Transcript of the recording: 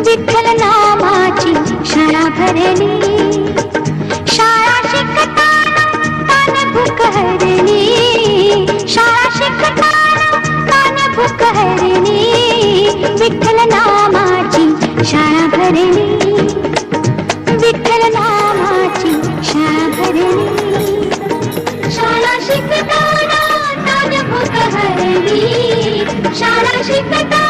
म्हणजे विठ्ठल नामाची शाळा भरली. शाळा शिकताना कान भूक हरली. शाळा शिकताना कान भूक हरली. विठ्ठल नामाची शाळा भरली. विठ्ठल नामाची शाळा भरली. शाळा शिकताना भूक हरली. शाळा शिकताना